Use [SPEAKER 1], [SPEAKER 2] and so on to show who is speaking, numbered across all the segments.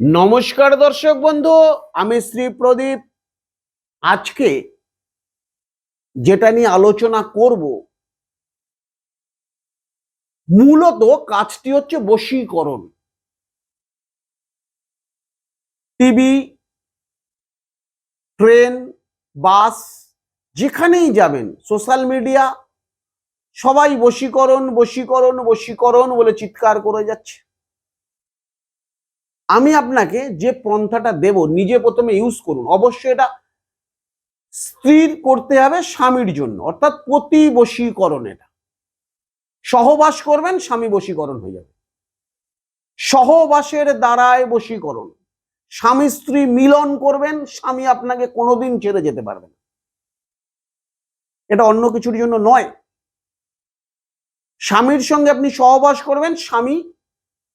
[SPEAKER 1] নমস্কার দর্শক বন্ধু, আমি শ্রী প্রদীপ। আজকে যেটা নিয়ে আলোচনা করব, মূলত কাজটি হচ্ছে বশীকরণ। টিভি, ট্রেন, বাস, যেখানেই যাবেন, সোশ্যাল মিডিয়া, সবাই বশীকরণ বশীকরণ বশীকরণ বলে চিৎকার করে যাচ্ছে। আমি আপনাকে যে পন্থাটা দেব, নিজে প্রথমে ইউজ করুন। অবশ্যই এটা স্ত্রীর করতে হবে স্বামীর জন্য, অর্থাৎ প্রতি বশীকরণ এটা। সহবাস করবেন, স্বামী বশীকরণ হয়ে যাবে। সহবাসের দ্বারায় বশীকরণ। স্বামী স্ত্রী মিলন করবেন, স্বামী আপনাকে কোনোদিন ছেড়ে যেতে পারবে না। এটা অন্য কিছুর জন্য নয়। স্বামীর সঙ্গে আপনি সহবাস করবেন, স্বামী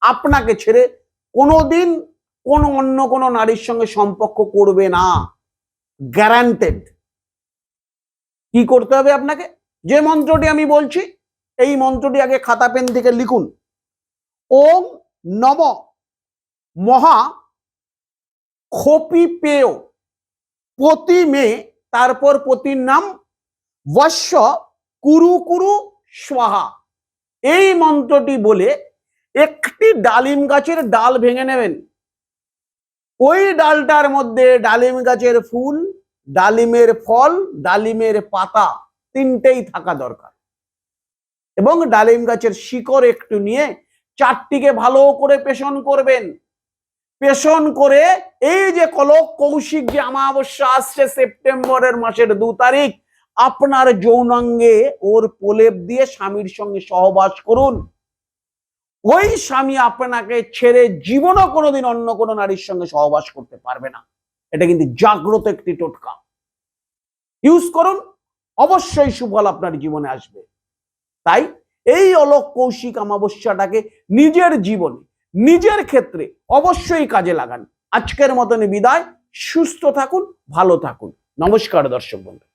[SPEAKER 1] আপনাকে ছেড়ে কোনোদিন কোন অন্য কোনো নারীর সঙ্গে সম্পর্ক করবে না। গ্যারান্টেড কি করতে হবে আপনাকে? যে মন্ত্রটি আমি বলছি, এই মন্ত্রটি আগে খাতা পেন থেকে লিখুন। ওম নম মহা খোপি পেয় প্রতি মে, তারপর প্রতির নাম বর্ষ কুরু কুরু স্বাহা। এই মন্ত্রটি বলে একটি ডালিম গাছের ডাল ভেঙে নেবেন। ওই ডালটার মধ্যে ডালিম গাছের ফুল, ডালিমের ফল, ডালিমের পাতা তিনটেই থাকা দরকার। এবং ডালিম গাছের শিকড় একটু নিয়ে চারটিকে ভালো করে পেষণ করবেন। পেষণ করে এই যে কলক কৌশিক যে অমাবস্যা আসছে সেপ্টেম্বরের মাসের দু তারিখ, আপনার যৌনাঙ্গে ওর প্রলেপ দিয়ে স্বামীর সঙ্গে সহবাস করুন। ওই স্বামী আপনাকে ছেড়ে জীবনও কোনোদিন অন্য কোনো নারীর সঙ্গে সহবাস করতে পারবে না। এটা কিন্তু জাগ্রত একটি টোটকা। ইউজ করুন, অবশ্যই সুফল আপনার জীবনে আসবে। তাই এই অলোক কৌশিক অমাবস্যাটাকে নিজের জীবনে, নিজের ক্ষেত্রে অবশ্যই কাজে লাগান। আজকের মতন বিদায়। সুস্থ থাকুন, ভালো থাকুন। নমস্কার দর্শক বন্ধু।